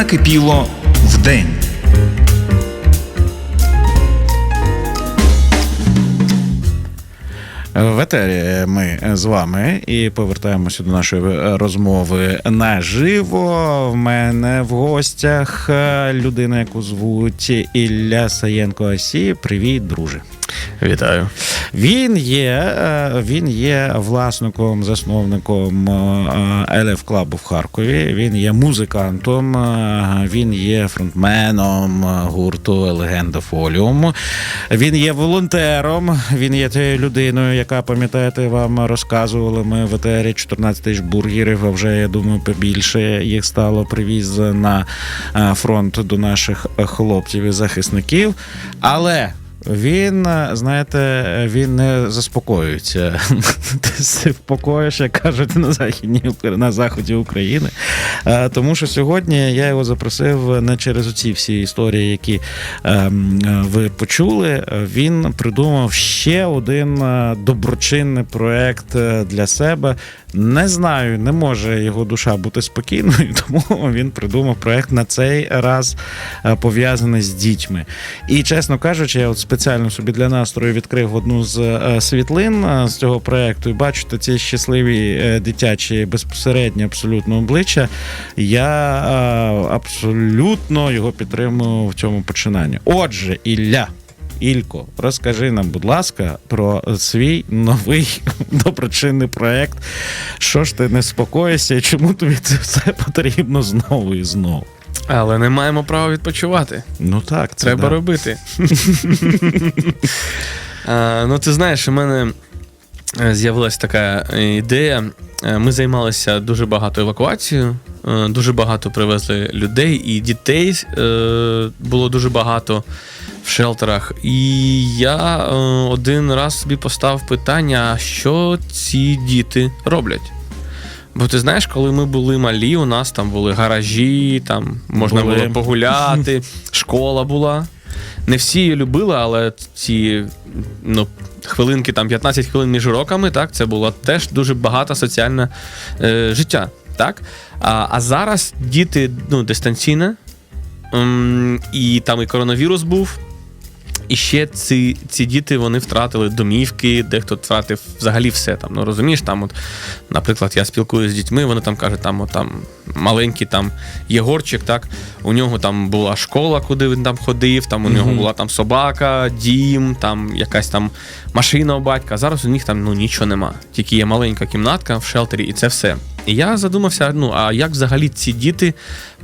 накипіло вдень. В етері ми з вами і повертаємося до нашої розмови наживо. В мене в гостях людина, яку звуть Ілля Саєнко Асі. Привіт, друже. Вітаю. Він є, е, він є власником, засновником LF Club в Харкові. Він є музикантом, е, він є фронтменом гурту Легенда Фоліум. Він є волонтером. Він є тією людиною, яка пам'ятаєте, вам розказували. Ми в етері 14 тисяч бургерів. А вже я думаю, побільше їх стало привіз на е, фронт до наших хлопців і захисників. Але він, знаєте, він не заспокоюється. Ти спокоїш, як кажуть на західній на заході України. Е, Тому що сьогодні я його запросив не через оці всі історії, які ем, ви почули. Він придумав ще один е, доброчинний проект е, для себе. Не знаю, не може його душа бути спокійною, тому він придумав проект на цей раз е, пов'язаний з дітьми. І чесно кажучи, я от спеціально собі для настрою відкрив одну з е, світлин е, з цього проекту, і бачите ці щасливі дитячі безпосередні абсолютно обличчя. Я абсолютно його підтримую в цьому починанні. Отже, Ілля. Ілько, розкажи нам, будь ласка, про свій новий доброчинний проект. Що ж ти не спокоїшся чому тобі це все потрібно знову і знову? Але не маємо права відпочивати. Ну так, це Треба да. робити. А, ну, ти знаєш, у мене е, з'явилася така е, ідея. Е, Ми займалися дуже багато евакуацією, дуже багато привезли людей і дітей е, було дуже багато в шелтерах. І я е, один раз собі поставив питання, що ці діти роблять. Бо ти знаєш, коли ми були малі, у нас там були гаражі, там можна Були. було погуляти, школа була. Не всі її любили, але ці ну, хвилинки, там 15 хвилин між уроками, так, це було теж дуже багато соціальне е, життя. Так? А, а зараз діти ну, дистанційне, ем, і там і коронавірус був. І ще ці, ці діти вони втратили домівки, дехто втратив взагалі все там. Ну розумієш, там, от, наприклад, я спілкуюся з дітьми, вони там кажуть, там, от, там маленький там Єгорчик, так, у нього там була школа, куди він там ходив, там у нього була там собака, дім, там якась там машина у батька. Зараз у них там ну, нічого нема. Тільки є маленька кімнатка в шелтері, і це все. І я задумався: ну а як взагалі ці діти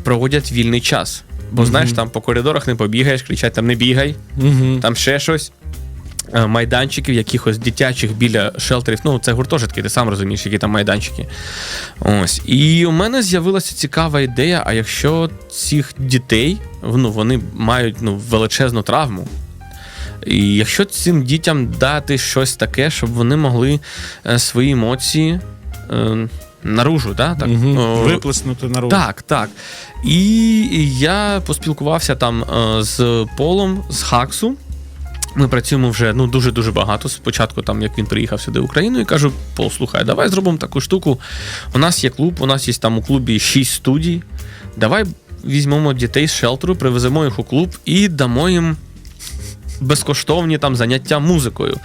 проводять вільний час? Бо знаєш, там по коридорах не побігаєш, кричать там не бігай, Мгм. там ще щось. Е, Майданчиків, якихось дитячих біля шелтерів. Ну, це гуртожитки, ти сам розумієш, які там майданчики. Ось. І у мене з'явилася цікава ідея: а якщо цих дітей ну, вони мають ну, величезну травму. І якщо цим дітям дати щось таке, щоб вони могли е, свої емоції е, наружу, да? так? О, Виплеснути наружу. так, так. І я поспілкувався там е, з Полом з Хаксу. Ми працюємо вже ну дуже дуже багато. Спочатку, там як він приїхав сюди в Україну, і кажу: Пол, слухай, давай зробимо таку штуку. У нас є клуб, у нас є там у клубі 6 студій. Давай візьмемо дітей з шелтеру, привеземо їх у клуб і дамо їм. Безкоштовні там заняття музикою.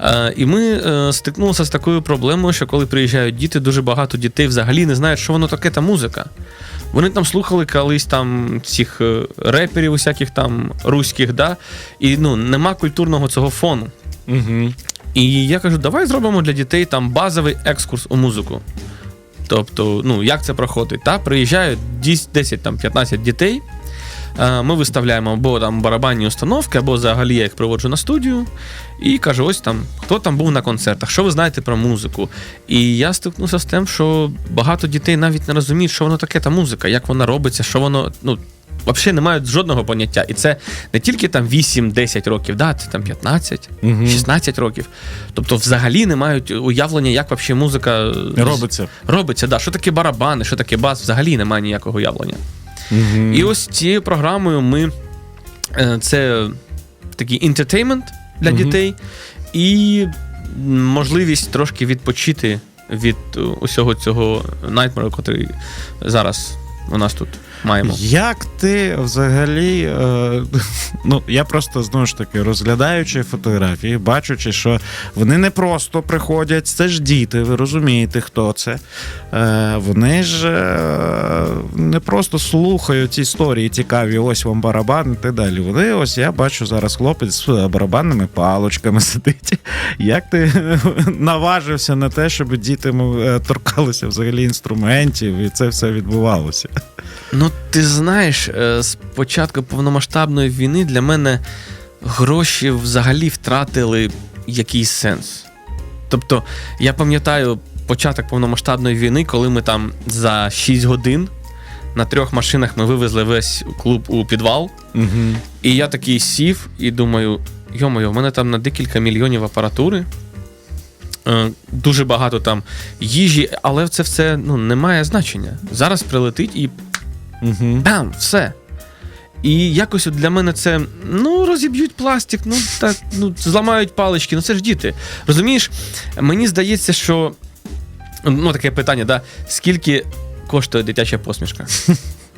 Е, і ми е, стикнулися з такою проблемою, що коли приїжджають діти, дуже багато дітей взагалі не знають, що воно таке та музика. Вони там слухали колись там цих е, реперів, усяких там руських, да? і ну, нема культурного цього фону. Угу. І я кажу, давай зробимо для дітей там базовий екскурс у музику. Тобто, ну, як це проходить? Та? Приїжджають 10 там 15 дітей. Е, Ми виставляємо або там барабанні установки, або взагалі я їх приводжу на студію і кажу: ось там, хто там був на концертах, що ви знаєте про музику. І я стикнувся з тим, що багато дітей навіть не розуміють, що воно таке та музика, як вона робиться, що воно. ну, Взагалі не мають жодного поняття. І це не тільки там 8-10 років, да, це там 15, Мгм. 16 років. Тобто, взагалі не мають уявлення, як взагалі музика Робиться. робиться. Да. Що таке барабани, що таке бас, взагалі немає ніякого уявлення. Угу. І ось цією програмою ми е, це такий інтертеймент для Мгм. дітей і можливість трошки відпочити від усього цього найтмару, який зараз у нас тут маємо. Як ти взагалі, е, ну я просто знову ж таки розглядаючи фотографії, бачучи, що вони не просто приходять, це ж діти, ви розумієте, хто це. Е, вони ж е, не просто слухають історії цікаві, ось вам барабан і так далі. Вони ось я бачу зараз хлопець з барабанними палочками сидить. Як ти наважився на те, щоб діти е, торкалися взагалі інструментів, і це все відбувалося? Ну, ти знаєш, е, з початку повномасштабної війни для мене гроші взагалі втратили якийсь сенс. Тобто, я пам'ятаю початок повномасштабної війни, коли ми там за 6 годин на трьох машинах ми вивезли весь клуб у підвал. Угу. І я такий сів і думаю: йо-моє, в мене там на декілька мільйонів апаратури. е, Дуже багато там їжі, але це все ну, не має значення. Зараз прилетить і Угу. Бам, все. І якось от для мене це ну розіб'ють пластик, ну так, ну зламають палички, ну це ж діти. Розумієш, мені здається, що ну таке питання, да, скільки коштує дитяча посмішка?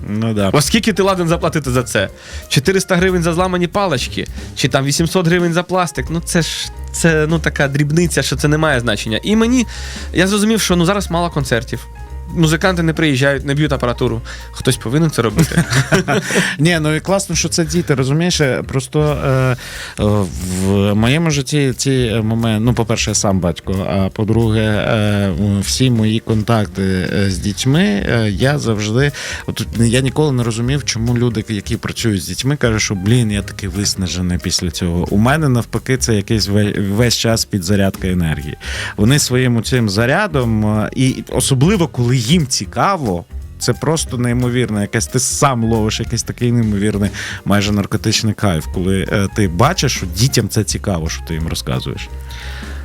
Ну да. Ось скільки ти ладен заплатити за це? 400 гривень за зламані палички, чи там 800 гривень за пластик. Ну це ж це ну така дрібниця, що це не має значення. І мені я зрозумів, що ну зараз мало концертів. Музиканти не приїжджають, не б'ють апаратуру. Хтось повинен це робити. Ні, ну і класно, що це діти, розумієш? Просто е, в моєму житті ці моменти, ну, по-перше, я сам батько, а по-друге, е, всі мої контакти е, з дітьми, я завжди. От я ніколи не розумів, чому люди, які працюють з дітьми, кажуть, що блін, я такий виснажений після цього. У мене навпаки, це якийсь весь час підзарядка енергії. Вони своїм цим зарядом, і особливо коли їм цікаво. Це просто неймовірно. Якесь ти сам ловиш якийсь такий неймовірний, майже наркотичний кайф, коли е, ти бачиш, що дітям це цікаво, що ти їм розказуєш.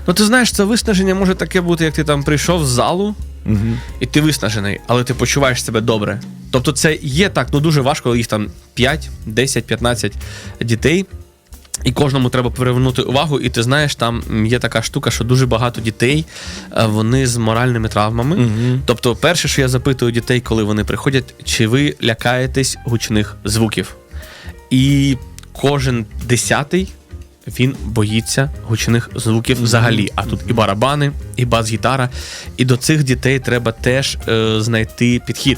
Ну ти знаєш, це виснаження може таке бути, як ти там прийшов з залу, Угу. і ти виснажений, але ти почуваєш себе добре. Тобто, це є так, ну дуже важко, їх там 5, 10, 15 дітей. І кожному треба привернути увагу, і ти знаєш, там є така штука, що дуже багато дітей е, вони з моральними травмами. Угу. Тобто, перше, що я запитую дітей, коли вони приходять, чи ви лякаєтесь гучних звуків? І кожен десятий він боїться гучних звуків взагалі. А тут і барабани, і бас-гітара. І до цих дітей треба теж е, знайти підхід.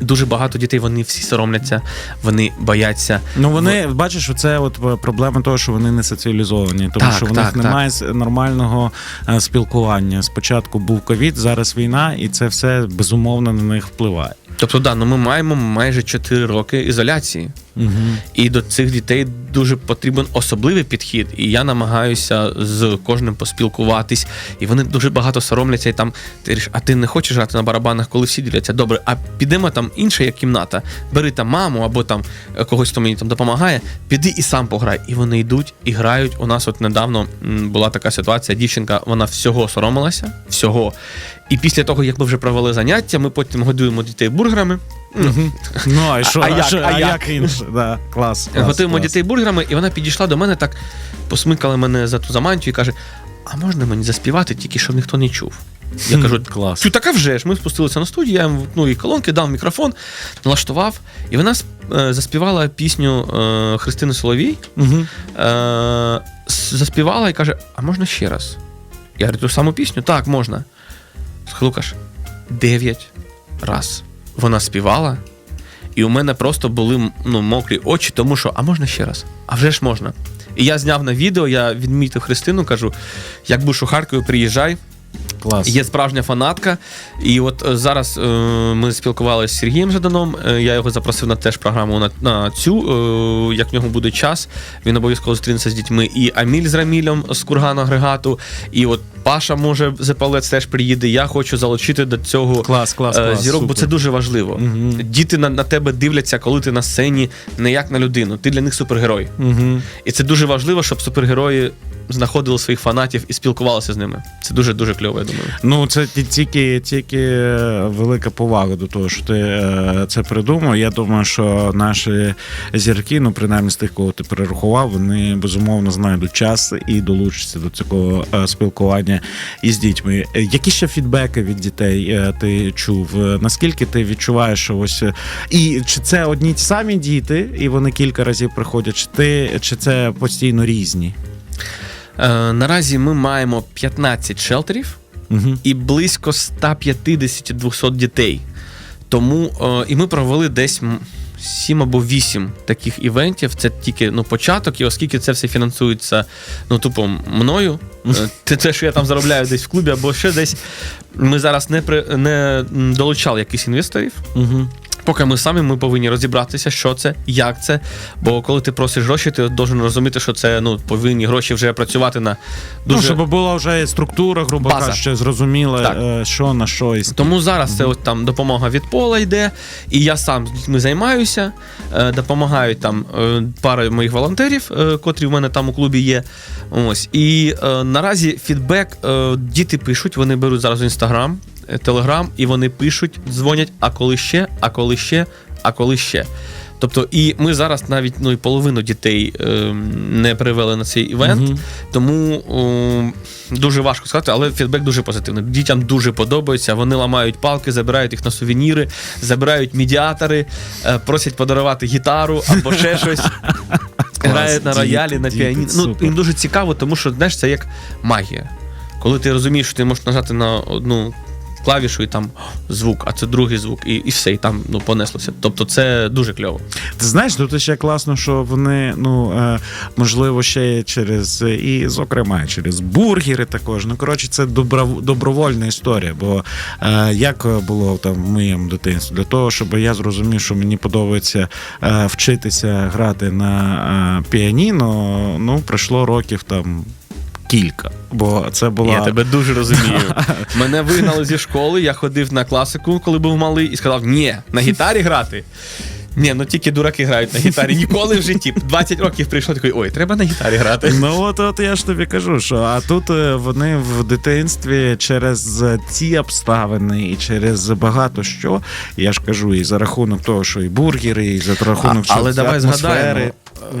Дуже багато дітей вони всі соромляться, вони бояться. Ну вони бачиш, це от е, проблема того, що вони не соціалізовані, тому Так, що в так, них так. немає нормального е, спілкування. Спочатку був ковід, зараз війна, і це все безумовно на них впливає. Тобто, да, ну ми маємо майже 4 роки ізоляції. Угу. І до цих дітей дуже потрібен особливий підхід. І я намагаюся з кожним поспілкуватись. І вони дуже багато соромляться. І там ти говориш, а ти не хочеш грати на барабанах, коли всі діляться? Добре, а підемо там інша є кімната, бери там маму або там е, когось, хто мені там допомагає, піди і сам пограй. І вони йдуть і грають. У нас от недавно була така ситуація. Дівчинка, вона всього соромилася, всього. І після того, як ми вже провели заняття, ми потім годуємо дітей бургерами. Ну, Ну а що, а як- що- а а як? як інше? Да, клас, клас, Готуємо клас. дітей бургерами, і вона підійшла до мене так, посмикала мене за ту замантію і каже: А можна мені заспівати, тільки щоб ніхто не чув? Я кажу, клас. Чу, така вже ж. Ми спустилися на студію, я їм ну, і колонки дав мікрофон, налаштував, і вона е, заспівала пісню е, Христини Соловій. Угу. Е, заспівала і каже: А можна ще раз? Я говорю, ту саму пісню? Так, можна. Слухай, Лукаш, дев'ять раз вона співала, і у мене просто були ну, мокрі очі, тому що, а можна ще раз? А вже ж можна. І я зняв на відео, я відмітив Христину, кажу: як будеш у Харкові, приїжджай, Клас. Є справжня фанатка. І от е, зараз е, ми спілкувалися з Сергієм Жаданом. Е, я його запросив на теж програму на, на цю. Е, як в нього буде час, він обов'язково зустрінеться з дітьми. І Аміль з Рамілем з кургана агрегату. І от Паша може з Епалець теж приїде. Я хочу залучити до цього Клас, клас, е, клас. зірок, бо це дуже важливо. Мгм. Діти на, на тебе дивляться, коли ти на сцені, не як на людину. Ти для них супергерой. Угу. І це дуже важливо, щоб супергерої знаходили своїх фанатів і спілкувалися з ними. Це дуже дуже кльово, я думаю. Ну, це тільки, тільки е, велика повага до того, що ти е, це придумав. Я думаю, що наші зірки, ну принаймні з тих, кого ти перерахував, вони безумовно знайдуть час і долучаться до цього спілкування спілкування із дітьми. Е, Які ще фідбеки від дітей е, ти чув? Е, Наскільки ти відчуваєш, що ось і чи це одні ті самі діти, і вони кілька разів приходять, чи ти чи це постійно різні? Е, наразі ми маємо 15 шелтерів Угу. і близько 150-200 дітей. Тому е, і ми провели десь. М, 7 або 8 таких івентів. Це тільки ну, початок, і оскільки це все фінансується ну, тупо мною, е, те, те, що я там заробляю десь в клубі, або ще десь. Ми зараз не, при, не долучали якихось інвесторів. Угу. Поки ми самі ми повинні розібратися, що це, як це. Бо коли ти просиш гроші, ти должен розуміти, що це ну повинні гроші вже працювати на дуже Ну, щоб була вже структура, грубо База. кажучи, зрозуміло, Так. е, що на що і. Тому зараз це от там допомога від пола йде, і я сам з дітьми займаюся, е, допомагають там е, пара моїх волонтерів, е, котрі в мене там у клубі є. Ось і е, наразі фідбек е, діти пишуть, вони беруть зараз інстаграм, телеграм, і вони пишуть, дзвонять, а коли ще, а коли ще, а коли ще. Тобто, і ми зараз навіть ну і половину дітей е, не привели на цей івент, Мгм. тому о, дуже важко сказати, але фідбек дуже позитивний. Дітям дуже подобається. Вони ламають палки, забирають їх на сувеніри, забирають медіатори, е, просять подарувати гітару або ще щось. Грають на роялі, на піаніно. Ну, їм дуже цікаво, тому що знаєш, це як магія. Коли ти розумієш, що ти можеш нажати на одну клавішу і там звук, а це другий звук, і, і все, і там ну, понеслося. Тобто це дуже кльово. Ти знаєш, тут ще класно, що вони, ну е, можливо, ще через і, зокрема, через бургери також. Ну коротше, це добро, добровольна історія. Бо е, як було там в моєму дитинстві, для того, щоб я зрозумів, що мені подобається е, вчитися грати на піаніно, ну пройшло років там. Кілька, бо це була Я тебе дуже розумію. Мене вигнали зі школи, я ходив на класику, коли був малий, і сказав: ні, на гітарі грати. Ні, ну тільки дураки грають на гітарі. Ніколи в житті. 20 років прийшло такий, ой, треба на гітарі грати. Ну от, от я ж тобі кажу, що а тут е, вони в дитинстві через ці обставини і через багато що, я ж кажу, і за рахунок того, що і бургери, і за рахунок А- але давай атмосфери, згадаємо.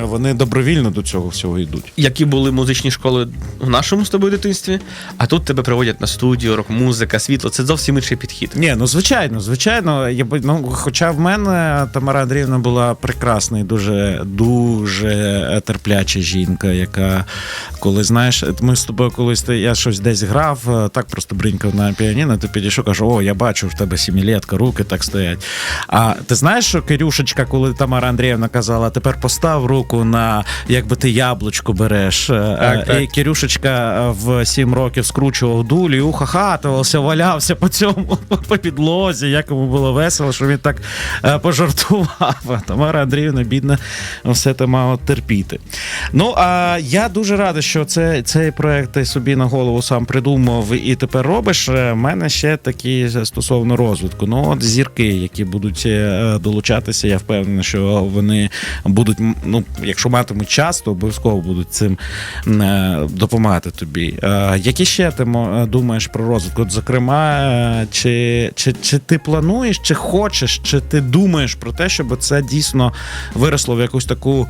Вони добровільно до цього всього йдуть. Які були музичні школи в нашому з тобою дитинстві, а тут тебе приводять на студію, рок-музика, світло. Це зовсім інший підхід. Ні, ну звичайно, звичайно. Я ну, хоча в мене Тамара Андріївна була прекрасна і дуже дуже терпляча жінка, яка коли знаєш, ми з тобою колись ти- я щось десь грав, е, так просто бринькав на піаніно, ти підійшов, кажу, о, я бачу, в тебе сімілетка, руки так стоять. А ти знаєш, що Кирюшечка, коли Тамара Андріївна казала, тепер постав руку на якби ти яблучко береш. е, Так, е, так. І Кирюшечка е, в сім років скручував дулі, ухахатувався, валявся по цьому по підлозі, як йому було весело, що він так пожартував. А Тамара Андріївна, бідна, все те мала терпіти. Ну а я дуже радий, що це, цей проект ти собі на голову сам придумав і тепер робиш. У мене ще такі стосовно розвитку. Ну, от зірки, які будуть долучатися, я впевнений, що вони будуть, ну, якщо матимуть час, то обов'язково будуть цим е, допомагати тобі. Е, Які ще ти мо- думаєш про розвиток? Зокрема, е, чи, чи, чи ти плануєш, чи хочеш, чи ти думаєш про те, щоб це дійсно виросло в якусь таку.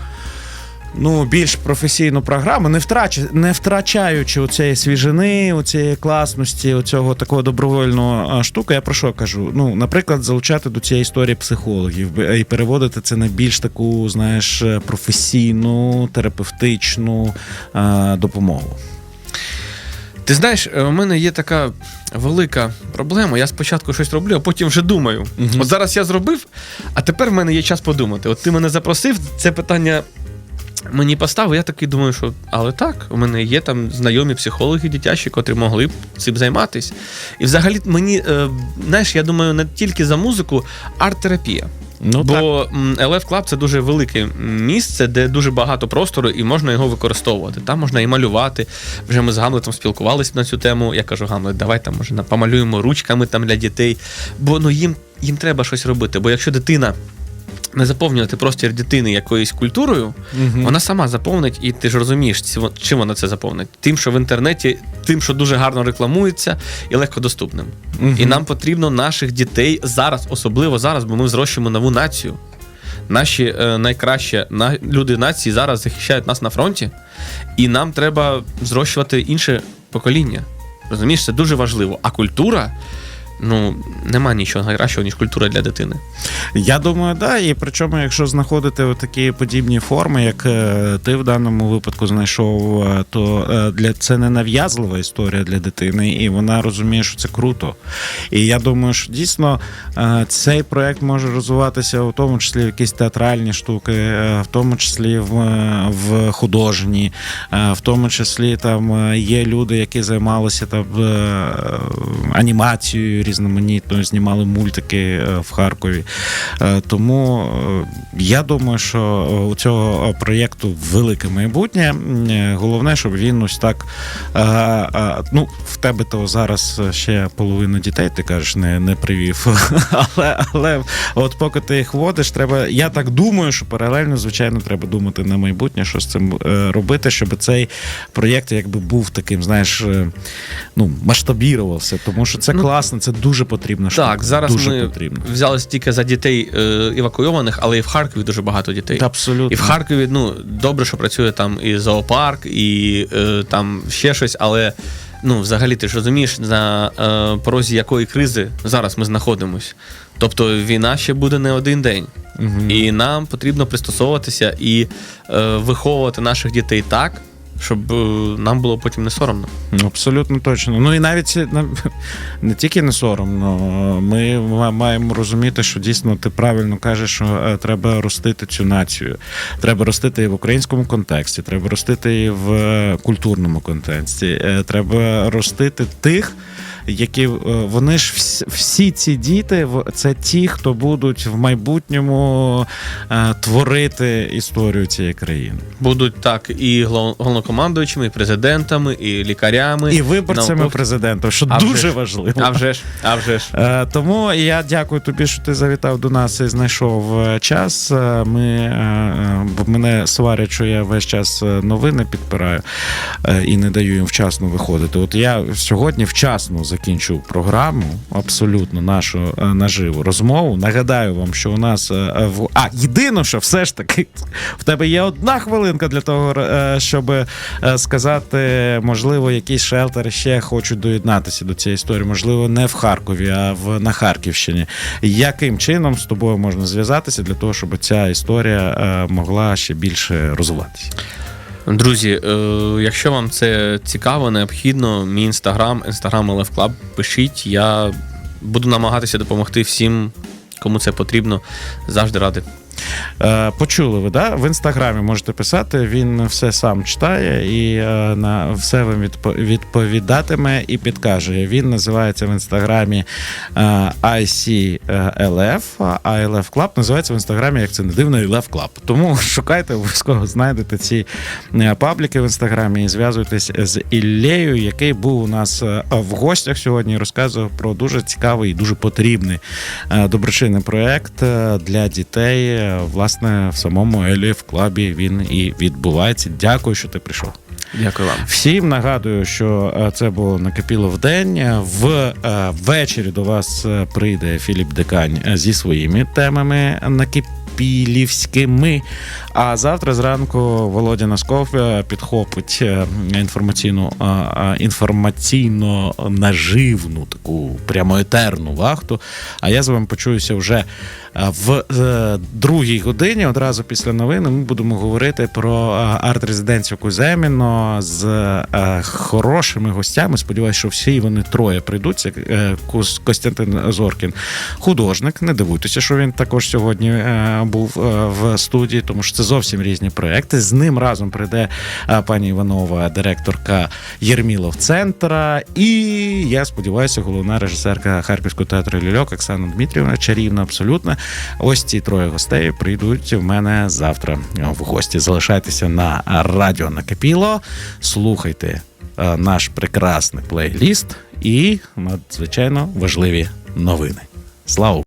Ну, більш професійну програму, не втрач, не втрачаючи оцієї свіжини, оцієї класності, оцього такого добровольного штука. Я про що кажу? Ну, наприклад, залучати до цієї історії психологів і переводити це на більш таку, знаєш, професійну, терапевтичну а, допомогу. Ти знаєш, е, у мене є така велика проблема. Я спочатку щось роблю, а потім вже думаю. Мгм. От зараз я зробив, а тепер в мене є час подумати. От ти мене запросив, це питання мені поставив. Я такий думаю, що але так, у мене є там знайомі психологи дитячі, котрі могли б цим займатися. І взагалі мені, е, знаєш, я думаю, не тільки за музику, арт-терапія. Ну. Бо LF Club це дуже велике місце, де дуже багато простору, і можна його використовувати. Там можна і малювати. Вже ми з Гамлетом спілкувалися на цю тему. Я кажу, Гамлет, давай там може помалюємо ручками там для дітей. Бо ну їм, їм треба щось робити. Бо якщо дитина не заповнювати простір дитини якоюсь культурою, Мгм. вона сама заповнить, і ти ж розумієш, чим вона це заповнить. Тим, що в інтернеті, тим, що дуже гарно рекламується і легко доступним. Мгм. І нам потрібно наших дітей зараз, особливо зараз, бо ми зрощуємо нову націю. Наші е, найкращі на, люди нації зараз захищають нас на фронті, і нам треба зрощувати інше покоління. Розумієш, це дуже важливо. А культура, ну, нема нічого найкращого, ніж культура для дитини. Я думаю, да. І причому, якщо знаходити такі подібні форми, як е, ти в даному випадку знайшов, е, то е, для це не нав'язлива історія для дитини, і вона розуміє, що це круто. І я думаю, що дійсно цей проект може розвиватися у тому числі в якісь театральні штуки, в тому числі в, в художні, в тому числі там є люди, які займалися там анімацією різноманітною, знімали мультики е, в Харкові. Е, Тому е, я думаю, що у цього проєкту велике майбутнє. Головне, щоб він ось так. Ну, в тебе то зараз ще половина дітей, ти кажеш, не, не привів. Але, але от поки ти їх водиш, треба. Я так думаю, що паралельно, звичайно, треба думати на майбутнє, що з цим робити, щоб цей проєкт якби був таким, знаєш, ну, масштабірувався. Тому що це Ну, класно, це дуже потрібна штука. Так, зараз дуже ми потрібно. взялися тільки за дітей е, евакуйованих, але і в Харкові дуже багато дітей. Абсолютно. І в Харкові, ну, добре, що працює там і зоопарк, і е, там ще щось, але ну, взагалі ти ж розумієш, на е, порозі якої кризи зараз ми знаходимось. Тобто війна ще буде не один день. Мгм. І нам потрібно пристосовуватися і е, виховувати наших дітей так, щоб е, нам було потім не соромно. Абсолютно точно. Ну і навіть ці- не тільки не соромно. Ми маємо розуміти, що дійсно ти правильно кажеш, що е, треба ростити цю націю. Треба ростити і в українському контексті, треба ростити і в е, культурному контексті. Е, Треба ростити тих. Які е, вони ж всі, ці діти, це ті, хто будуть в майбутньому е, творити історію цієї країни, Будуть так і головнокомандуючими, і президентами, і лікарями, і виборцями науковцями. президента, що А дуже ж. важливо. А вже ж, а вже ж. Е, Тому я дякую тобі, що ти завітав до нас і знайшов час. Ми мене сварять, що я весь час е, новини підпираю е, і не даю їм вчасно виходити. От я сьогодні вчасно закінчу програму, абсолютно нашу е, наживу розмову. Нагадаю вам, що у нас в а єдине, що все ж таки в тебе є одна хвилинка для того, щоб сказати, можливо, якісь шелтери ще хочуть доєднатися до цієї історії. Можливо, не в Харкові, а в на Харківщині. Яким чином з тобою можна зв'язатися для того, щоб ця історія е, могла ще більше розвиватися? Друзі, е, якщо вам це цікаво, необхідно, мій інстаграм, інстаграм LF Club, пишіть. Я буду намагатися допомогти всім, кому це потрібно. Завжди радий. Е, Почули ви, да? В інстаграмі можете писати, він все сам читає і е, на все вам відпо- відповідатиме і підкаже. Він називається в інстаграмі е, ICLF, а ILF Club називається в інстаграмі, як це не дивно, ILF Club. Тому шукайте, обов'язково знайдете ці пабліки в інстаграмі і зв'язуйтесь з Іллею, який був у нас в гостях сьогодні розказував про дуже цікавий і дуже потрібний доброчинний проект для дітей. Власне, в самому LF клабі він і відбувається. Дякую, що ти прийшов. Дякую вам. Всім нагадую, що е, це було накипіло в день. В ввечері до вас е, прийде Філіп Декань е, зі своїми темами накипілівськими. А завтра зранку Володя Носков е, підхопить е, інформаційну е, інформаційно наживну таку прямо етерну вахту. А я з вами почуюся вже в другій годині. Одразу після новин ми будемо говорити про арт-резиденцію Куземіно з хорошими гостями. Сподіваюся, що всі вони троє прийдуть. Це е, Костянтин Зоркін, художник. Не дивуйтеся, що він також сьогодні був е, в студії, тому що це зовсім різні проекти. З ним разом прийде е, пані Іванова, директорка Єрмілов центра. І я сподіваюся, головна режисерка Харківського театру Лільок Оксана Дмитрівна, чарівна абсолютно. Ось ці троє гостей прийдуть в мене завтра в гості. Залишайтеся на радіо Накипіло, слухайте е, наш прекрасний плейліст і надзвичайно важливі новини. Слава!